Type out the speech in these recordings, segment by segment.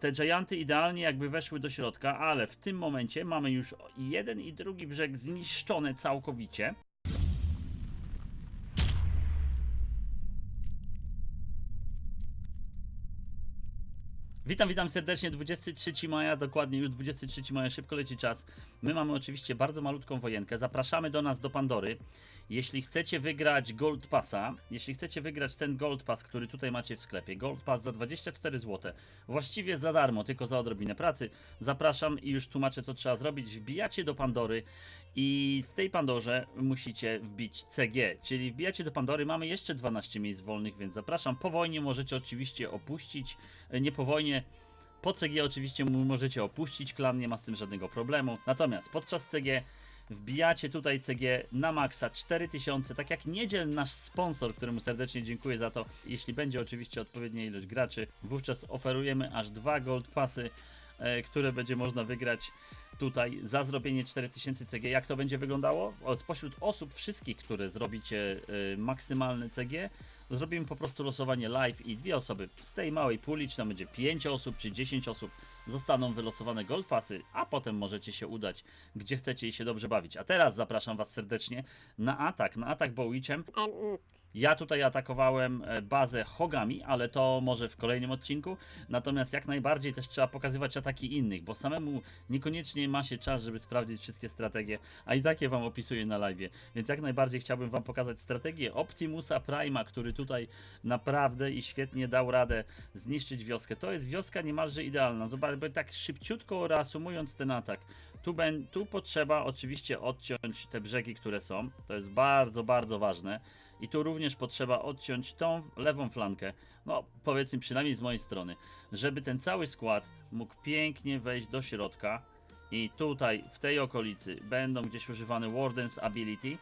Te Gianty idealnie jakby weszły do środka, ale w tym momencie mamy już jeden i drugi brzeg zniszczone całkowicie. Witam, witam serdecznie. 23 maja, dokładnie już 23 maja, szybko leci czas. My mamy oczywiście bardzo malutką wojenkę. Zapraszamy do nas do Pandory. Jeśli chcecie wygrać Gold Passa, jeśli chcecie wygrać ten Gold Pass, który tutaj macie w sklepie, Gold Pass za 24 zł, właściwie za darmo, tylko za odrobinę pracy, zapraszam i już tłumaczę, co trzeba zrobić. Wbijacie do Pandory i w tej Pandorze musicie wbić CG, czyli wbijacie do Pandory. Mamy jeszcze 12 miejsc wolnych, więc zapraszam. Po wojnie możecie oczywiście opuścić, nie po wojnie. Po CG oczywiście możecie opuścić klan, nie ma z tym żadnego problemu. Natomiast podczas CG wbijacie tutaj CG na maksa 4000, tak jak niedziel nasz sponsor, któremu serdecznie dziękuję za to. Jeśli będzie oczywiście odpowiednia ilość graczy, wówczas oferujemy aż dwa gold passy, e, które będzie można wygrać tutaj za zrobienie 4000 CG. Jak to będzie wyglądało? Spośród osób wszystkich, które zrobicie y, maksymalne CG, zrobimy po prostu losowanie live i dwie osoby z tej małej puli, czy tam będzie 5 osób, czy 10 osób, zostaną wylosowane gold passy, a potem możecie się udać gdzie chcecie i się dobrze bawić. A teraz zapraszam Was serdecznie na atak, na atak Bowichem. Ja tutaj atakowałem e, bazę hogami, ale to może w kolejnym odcinku. Natomiast jak najbardziej też trzeba pokazywać ataki innych, bo samemu niekoniecznie ma się czas, żeby sprawdzić wszystkie strategie, a i takie wam opisuję na live. Więc jak najbardziej chciałbym wam pokazać strategię Optimusa Prima, który tutaj naprawdę i świetnie dał radę zniszczyć wioskę. To jest wioska niemalże idealna. Zobacz, bo tak szybciutko reasumując ten atak. Tu, ben, tu potrzeba oczywiście odciąć te brzegi, które są. To jest bardzo, bardzo ważne. I tu również potrzeba odciąć tą lewą flankę, no powiedzmy przynajmniej z mojej strony, żeby ten cały skład mógł pięknie wejść do środka. I tutaj, w tej okolicy, będą gdzieś używane Warden's Ability.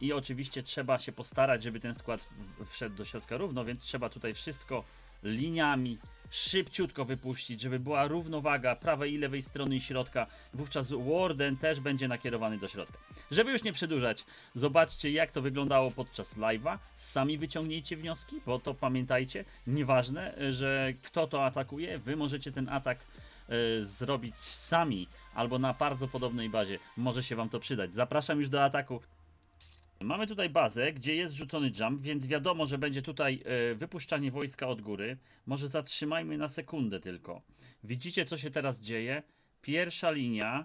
I oczywiście trzeba się postarać, żeby ten skład wszedł do środka równo, więc trzeba tutaj wszystko liniami szybciutko wypuścić, żeby była równowaga prawej i lewej strony i środka. Wówczas Warden też będzie nakierowany do środka. Żeby już nie przedłużać, zobaczcie jak to wyglądało podczas live'a. Sami wyciągnijcie wnioski, bo to pamiętajcie, nieważne, że kto to atakuje, wy możecie ten atak e, zrobić sami albo na bardzo podobnej bazie. Może się wam to przydać. Zapraszam już do ataku. Mamy tutaj bazę, gdzie jest rzucony jump, więc wiadomo, że będzie tutaj e, wypuszczanie wojska od góry. Może zatrzymajmy na sekundę tylko. Widzicie, co się teraz dzieje? Pierwsza linia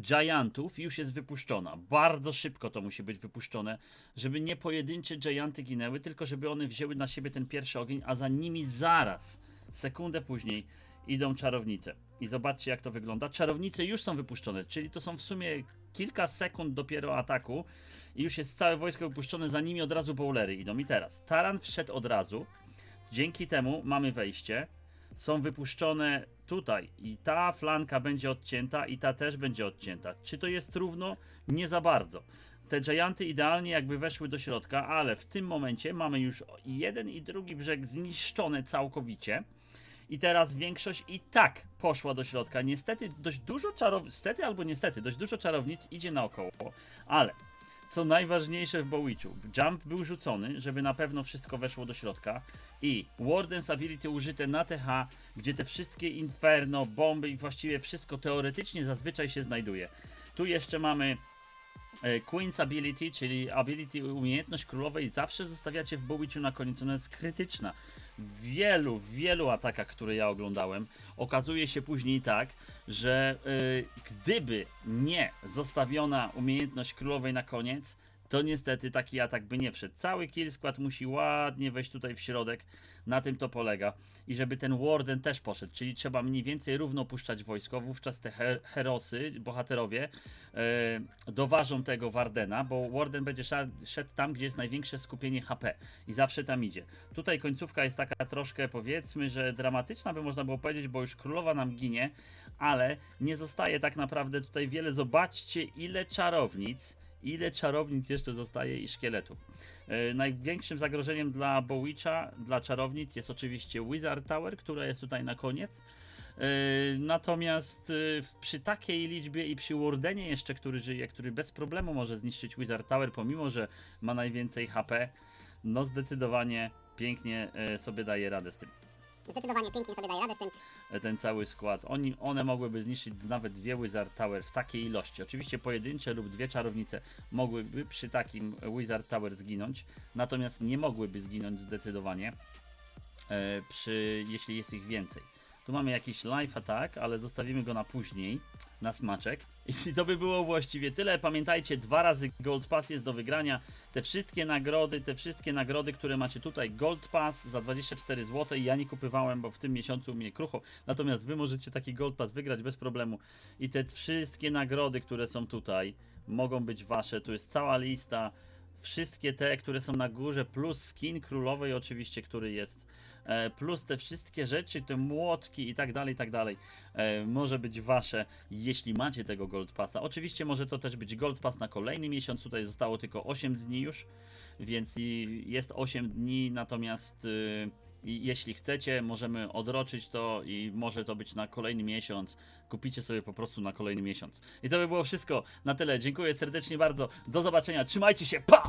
Giantów już jest wypuszczona. Bardzo szybko to musi być wypuszczone, żeby nie pojedyncze Gianty ginęły, tylko żeby one wzięły na siebie ten pierwszy ogień, a za nimi zaraz, sekundę później, idą czarownice. I zobaczcie, jak to wygląda. Czarownice już są wypuszczone, czyli to są w sumie kilka sekund dopiero ataku i już jest całe wojsko wypuszczone, za nimi od razu bowlery idą. I teraz Taran wszedł od razu, dzięki temu mamy wejście, są wypuszczone tutaj i ta flanka będzie odcięta i ta też będzie odcięta. Czy to jest równo? Nie za bardzo. Te Gianty idealnie jakby weszły do środka, ale w tym momencie mamy już jeden i drugi brzeg zniszczone całkowicie. I teraz większość i tak poszła do środka. Niestety dość dużo czarownic, niestety albo niestety, dość dużo czarownic idzie naokoło, ale co najważniejsze w Bowitchu, jump był rzucony, żeby na pewno wszystko weszło do środka i Warden's Ability użyte na TH, gdzie te wszystkie inferno, bomby i właściwie wszystko teoretycznie zazwyczaj się znajduje. Tu jeszcze mamy e, Queen's Ability, czyli ability, umiejętność królowej zawsze zostawiacie w Bowitchu na koniec, ona jest krytyczna. Wielu, wielu atakach, które ja oglądałem, okazuje się później tak, że y, gdyby nie zostawiona umiejętność królowej na koniec, to niestety taki atak by nie wszedł. Cały kill skład musi ładnie wejść tutaj w środek, na tym to polega. I żeby ten Warden też poszedł, czyli trzeba mniej więcej równo puszczać wojsko, wówczas te her herosy, bohaterowie, e, doważą tego Wardena, bo Warden będzie szedł tam, gdzie jest największe skupienie HP i zawsze tam idzie. Tutaj końcówka jest taka troszkę, powiedzmy, że dramatyczna, by można było powiedzieć, bo już królowa nam ginie, ale nie zostaje tak naprawdę tutaj wiele. Zobaczcie, ile czarownic, ile czarownic jeszcze zostaje i szkieletów. E, największym zagrożeniem dla Bowitcha, dla czarownic jest oczywiście Wizard Tower, która jest tutaj na koniec. E, Natomiast e, przy takiej liczbie i przy Wardenie jeszcze, który żyje, który bez problemu może zniszczyć Wizard Tower, pomimo że ma najwięcej HP, no zdecydowanie pięknie sobie daje radę z tym. Zdecydowanie pięknie sobie daje radę z tym. e, ten cały skład. Oni, one mogłyby zniszczyć nawet dwie Wizard Tower w takiej ilości. Oczywiście pojedyncze lub dwie czarownice mogłyby przy takim Wizard Tower zginąć, natomiast nie mogłyby zginąć zdecydowanie e, przy, jeśli jest ich więcej. Tu mamy jakiś live attack, ale zostawimy go na później, na smaczek. I to by było właściwie tyle. Pamiętajcie, dwa razy Gold Pass jest do wygrania. Te wszystkie nagrody, te wszystkie nagrody, które macie tutaj, Gold Pass za 24 zł. Ja nie kupywałem, bo w tym miesiącu u mnie krucho. Natomiast wy możecie taki Gold Pass wygrać bez problemu. I te wszystkie nagrody, które są tutaj, mogą być wasze. Tu jest cała lista. Wszystkie te, które są na górze, plus skin królowej, oczywiście, który jest plus te wszystkie rzeczy, te młotki i tak dalej, i tak dalej, e, może być wasze, jeśli macie tego Gold Passa. Oczywiście może to też być Gold Pass na kolejny miesiąc, tutaj zostało tylko 8 dni już, więc jest 8 dni, natomiast y, jeśli chcecie, możemy odroczyć to i może to być na kolejny miesiąc. Kupicie sobie po prostu na kolejny miesiąc. I to by było wszystko na tyle. Dziękuję serdecznie bardzo. Do zobaczenia. Trzymajcie się. Pa!